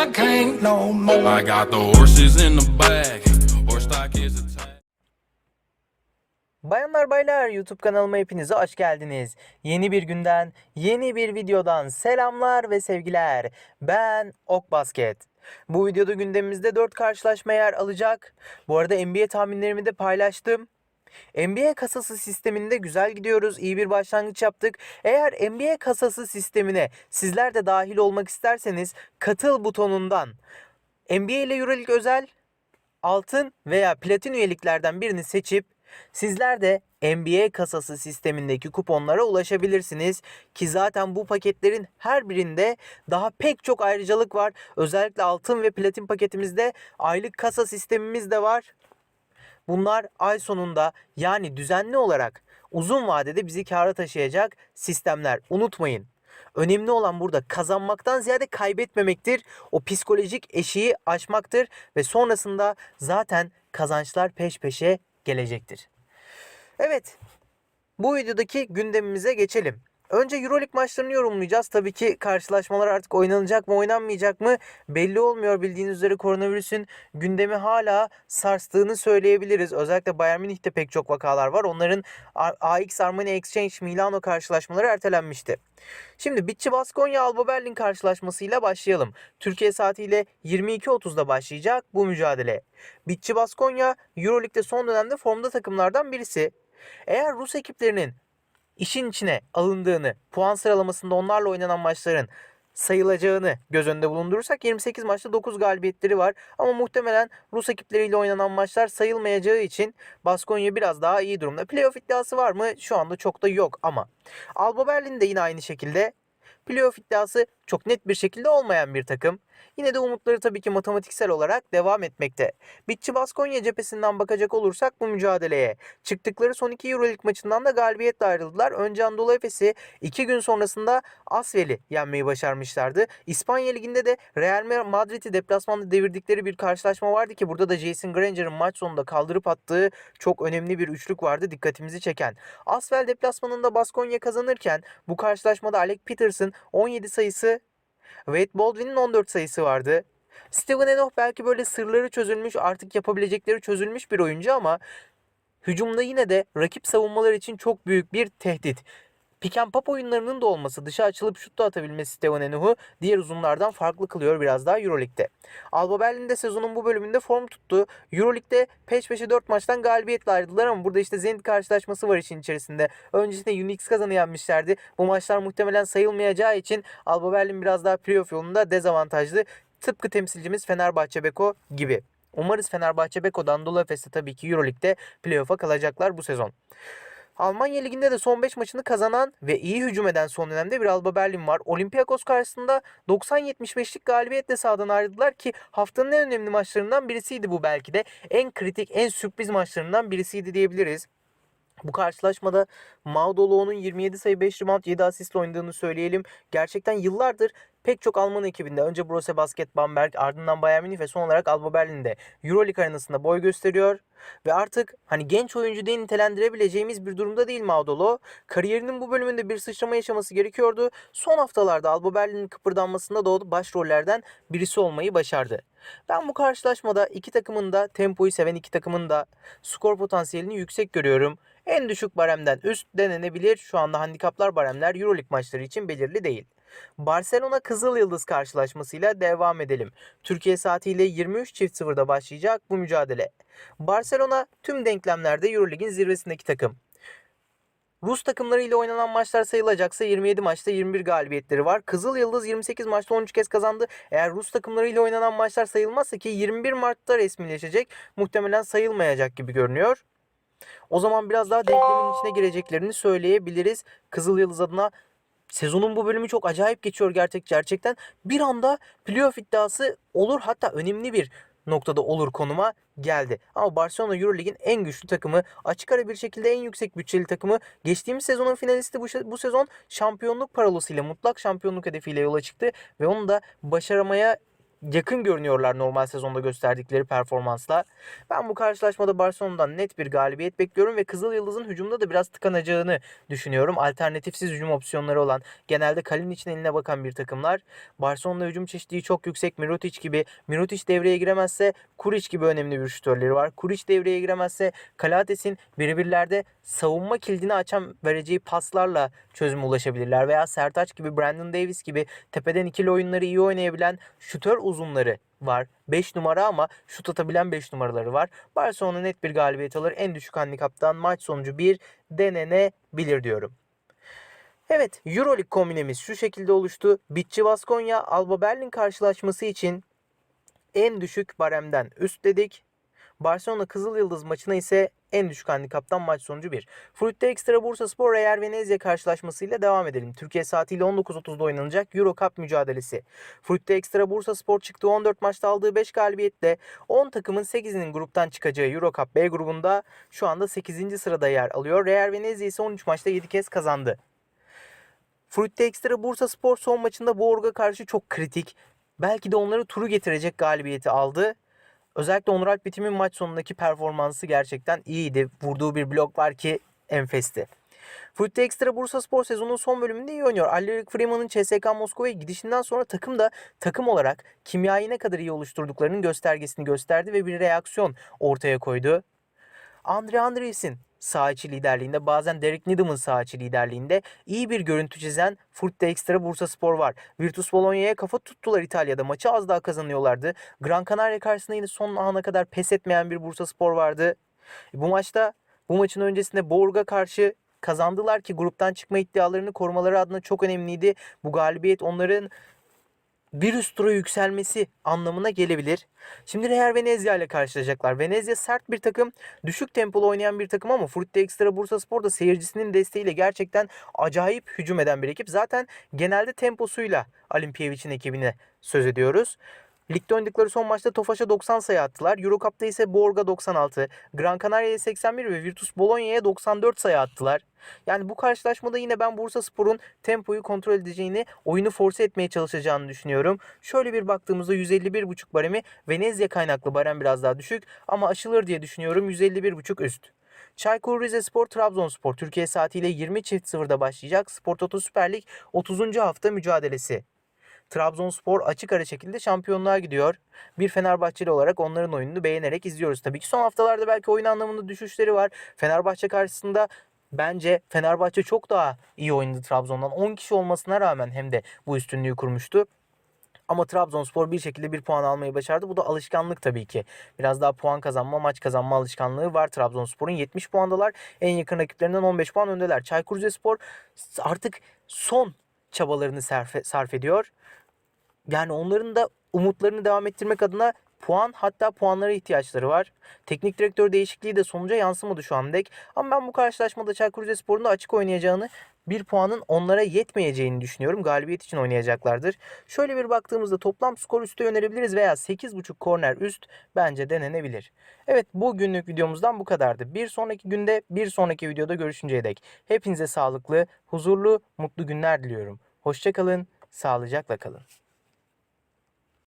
I can't no more. I got the horses in the back. Horse stock is attached. Bayanlar baylar YouTube kanalıma hepinize hoş geldiniz. Yeni bir günden, yeni bir videodan selamlar ve sevgiler. Ben Ok Basket. Bu videoda gündemimizde 4 karşılaşma yer alacak. Bu arada NBA tahminlerimi de paylaştım. NBA kasası sisteminde güzel gidiyoruz. İyi bir başlangıç yaptık. Eğer NBA kasası sistemine sizler de dahil olmak isterseniz katıl butonundan NBA ile Euroleague özel altın veya platin üyeliklerden birini seçip sizler de NBA kasası sistemindeki kuponlara ulaşabilirsiniz ki zaten bu paketlerin her birinde daha pek çok ayrıcalık var. Özellikle altın ve platin paketimizde aylık kasa sistemimiz de var. Bunlar ay sonunda yani düzenli olarak uzun vadede bizi kâra taşıyacak sistemler. Unutmayın. Önemli olan burada kazanmaktan ziyade kaybetmemektir. O psikolojik eşiği aşmaktır ve sonrasında zaten kazançlar peş peşe gelecektir. Evet. Bu videodaki gündemimize geçelim. Önce Euroleague maçlarını yorumlayacağız. Tabii ki karşılaşmalar artık oynanacak mı oynanmayacak mı belli olmuyor. Bildiğiniz üzere koronavirüsün gündemi hala sarstığını söyleyebiliriz. Özellikle Bayern Münih'te pek çok vakalar var. Onların AX Armani Exchange Milano karşılaşmaları ertelenmişti. Şimdi Bitçi Baskonya Alba Berlin karşılaşmasıyla başlayalım. Türkiye saatiyle 22.30'da başlayacak bu mücadele. Bitçi Baskonya Euroleague'de son dönemde formda takımlardan birisi. Eğer Rus ekiplerinin işin içine alındığını, puan sıralamasında onlarla oynanan maçların sayılacağını göz önünde bulundurursak 28 maçta 9 galibiyetleri var. Ama muhtemelen Rus ekipleriyle oynanan maçlar sayılmayacağı için Baskonya biraz daha iyi durumda. Playoff iddiası var mı? Şu anda çok da yok ama. Alba Berlin de yine aynı şekilde playoff iddiası çok net bir şekilde olmayan bir takım. Yine de umutları tabii ki matematiksel olarak devam etmekte. Bitçi Baskonya cephesinden bakacak olursak bu mücadeleye çıktıkları son iki Euroleague maçından da galibiyetle ayrıldılar. Önce Anadolu Efes'i iki gün sonrasında Asvel'i yenmeyi başarmışlardı. İspanya Ligi'nde de Real Madrid'i deplasmanda devirdikleri bir karşılaşma vardı ki burada da Jason Granger'ın maç sonunda kaldırıp attığı çok önemli bir üçlük vardı dikkatimizi çeken. Asvel deplasmanında Baskonya kazanırken bu karşılaşmada Alec Peterson 17 sayısı Wade Baldwin'in 14 sayısı vardı. Steven Enoch belki böyle sırları çözülmüş artık yapabilecekleri çözülmüş bir oyuncu ama hücumda yine de rakip savunmalar için çok büyük bir tehdit. Pick and pop oyunlarının da olması, dışa açılıp şut da atabilmesi Steven Enoch'u diğer uzunlardan farklı kılıyor biraz daha Euroleague'de. Alba Berlin de sezonun bu bölümünde form tuttu. Euroleague'de peş peşe 4 maçtan galibiyetle ayrıldılar ama burada işte Zenit karşılaşması var işin içerisinde. Öncesinde Unix kazanı yenmişlerdi. Bu maçlar muhtemelen sayılmayacağı için Alba Berlin biraz daha playoff yolunda dezavantajlı. Tıpkı temsilcimiz Fenerbahçe Beko gibi. Umarız Fenerbahçe Beko'dan Anadolu Efes'te tabii ki Euroleague'de playoff'a kalacaklar bu sezon. Almanya Ligi'nde de son 5 maçını kazanan ve iyi hücum eden son dönemde bir Alba Berlin var. Olympiakos karşısında 90-75'lik galibiyetle sahadan ayrıldılar ki haftanın en önemli maçlarından birisiydi bu belki de. En kritik, en sürpriz maçlarından birisiydi diyebiliriz. Bu karşılaşmada Maudolo'nun 27 sayı 5 rebound 7 asistle oynadığını söyleyelim. Gerçekten yıllardır pek çok Alman ekibinde önce Borussia Basket Bamberg ardından Bayern Münih ve son olarak Alba Berlin'de Euroleague arenasında boy gösteriyor. Ve artık hani genç oyuncu diye nitelendirebileceğimiz bir durumda değil Maudolo. Kariyerinin bu bölümünde bir sıçrama yaşaması gerekiyordu. Son haftalarda Alba Berlin'in kıpırdanmasında doğdu başrollerden birisi olmayı başardı. Ben bu karşılaşmada iki takımın da tempoyu seven iki takımın da skor potansiyelini yüksek görüyorum. En düşük baremden üst denenebilir. Şu anda handikaplar baremler Euroleague maçları için belirli değil. Barcelona Kızıl Yıldız karşılaşmasıyla devam edelim. Türkiye saatiyle 23.00'da başlayacak bu mücadele. Barcelona tüm denklemlerde Euroleague'in zirvesindeki takım. Rus takımlarıyla oynanan maçlar sayılacaksa 27 maçta 21 galibiyetleri var. Kızıl Yıldız 28 maçta 13 kez kazandı. Eğer Rus takımlarıyla oynanan maçlar sayılmazsa ki 21 Mart'ta resmileşecek muhtemelen sayılmayacak gibi görünüyor. O zaman biraz daha denklemin içine gireceklerini söyleyebiliriz. Kızıl Yıldız adına sezonun bu bölümü çok acayip geçiyor gerçek gerçekten. Bir anda playoff iddiası olur hatta önemli bir noktada olur konuma geldi. Ama Barcelona Euroleague'in en güçlü takımı, açık ara bir şekilde en yüksek bütçeli takımı. Geçtiğimiz sezonun finalisti bu, bu sezon şampiyonluk parolasıyla, mutlak şampiyonluk hedefiyle yola çıktı ve onu da başaramaya yakın görünüyorlar normal sezonda gösterdikleri performansla. Ben bu karşılaşmada Barcelona'dan net bir galibiyet bekliyorum ve Kızıl Yıldız'ın hücumda da biraz tıkanacağını düşünüyorum. Alternatifsiz hücum opsiyonları olan, genelde Kalinic'in eline bakan bir takımlar. Barcelona hücum çeşitliliği çok yüksek. Mirotic gibi. Mirotic devreye giremezse Kuric gibi önemli bir şütörleri var. Kuric devreye giremezse Kalates'in birebirlerde savunma kilidini açan vereceği paslarla çözüme ulaşabilirler. Veya Sertaç gibi, Brandon Davis gibi tepeden ikili oyunları iyi oynayabilen şütör uzunları var. 5 numara ama şut atabilen 5 numaraları var. Barcelona net bir galibiyet alır. En düşük handikaptan maç sonucu 1 denenebilir diyorum. Evet Euroleague kombinemiz şu şekilde oluştu. Bitçi Baskonya Alba Berlin karşılaşması için en düşük baremden üst dedik. Barcelona Kızıl Yıldız maçına ise en düşük handikaptan maç sonucu 1. Fruit'te Ekstra Bursa Spor Real Venezia karşılaşmasıyla devam edelim. Türkiye saatiyle 19.30'da oynanacak Euro Cup mücadelesi. Fruit'te Ekstra Bursa Spor çıktığı 14 maçta aldığı 5 galibiyetle 10 takımın 8'inin gruptan çıkacağı Euro Cup B grubunda şu anda 8. sırada yer alıyor. Real Venezia ise 13 maçta 7 kez kazandı. Fruit'te Ekstra Bursa Spor son maçında Borg'a karşı çok kritik. Belki de onları turu getirecek galibiyeti aldı. Özellikle Onur Alp Bitim'in maç sonundaki performansı gerçekten iyiydi. Vurduğu bir blok var ki enfesti. Fruit'te Ekstra Bursa Spor sezonun son bölümünde iyi oynuyor. Aleric Freeman'ın CSKA Moskova'ya gidişinden sonra takım da takım olarak kimyayı ne kadar iyi oluşturduklarının göstergesini gösterdi ve bir reaksiyon ortaya koydu. Andre Andrees'in sağ içi liderliğinde bazen Derek Needham'ın sağ içi liderliğinde iyi bir görüntü çizen Fruit'te Ekstra Bursa Spor var. Virtus Bologna'ya kafa tuttular İtalya'da. Maçı az daha kazanıyorlardı. Gran Canaria karşısında yine son ana kadar pes etmeyen bir Bursa Spor vardı. Bu maçta bu maçın öncesinde Borg'a karşı kazandılar ki gruptan çıkma iddialarını korumaları adına çok önemliydi. Bu galibiyet onların bir üst tura yükselmesi anlamına gelebilir. Şimdi Real Venezia ile karşılaşacaklar. Venezia sert bir takım, düşük tempolu oynayan bir takım ama Frutte Ekstra Bursa Spor da seyircisinin desteğiyle gerçekten acayip hücum eden bir ekip. Zaten genelde temposuyla Olimpiyevic'in ekibine söz ediyoruz. Ligde oynadıkları son maçta Tofaş'a 90 sayı attılar. Eurocup'ta ise Borg'a 96, Gran Canaria'ya 81 ve Virtus Bologna'ya 94 sayı attılar. Yani bu karşılaşmada yine ben Bursa Spor'un tempoyu kontrol edeceğini, oyunu force etmeye çalışacağını düşünüyorum. Şöyle bir baktığımızda 151.5 baremi Venezia kaynaklı barem biraz daha düşük ama aşılır diye düşünüyorum 151.5 üst. Çaykur Rizespor Trabzonspor Türkiye saatiyle 20 çift sıfırda başlayacak Spor Toto Süper Lig 30. hafta mücadelesi. Trabzonspor açık ara şekilde şampiyonluğa gidiyor. Bir Fenerbahçeli olarak onların oyununu beğenerek izliyoruz. Tabii ki son haftalarda belki oyun anlamında düşüşleri var. Fenerbahçe karşısında bence Fenerbahçe çok daha iyi oynadı Trabzon'dan. 10 kişi olmasına rağmen hem de bu üstünlüğü kurmuştu. Ama Trabzonspor bir şekilde bir puan almayı başardı. Bu da alışkanlık tabii ki. Biraz daha puan kazanma, maç kazanma alışkanlığı var Trabzonspor'un. 70 puandalar. En yakın rakiplerinden 15 puan öndeler. Çaykur Rizespor artık son çabalarını sarf, ediyor. Yani onların da umutlarını devam ettirmek adına puan hatta puanlara ihtiyaçları var. Teknik direktör değişikliği de sonuca yansımadı şu an dek. Ama ben bu karşılaşmada Çaykur Rizespor'un da açık oynayacağını bir puanın onlara yetmeyeceğini düşünüyorum. Galibiyet için oynayacaklardır. Şöyle bir baktığımızda toplam skor üstü önerebiliriz veya 8.5 korner üst bence denenebilir. Evet bu günlük videomuzdan bu kadardı. Bir sonraki günde bir sonraki videoda görüşünceye dek hepinize sağlıklı, huzurlu, mutlu günler diliyorum. Hoşçakalın, sağlıcakla kalın.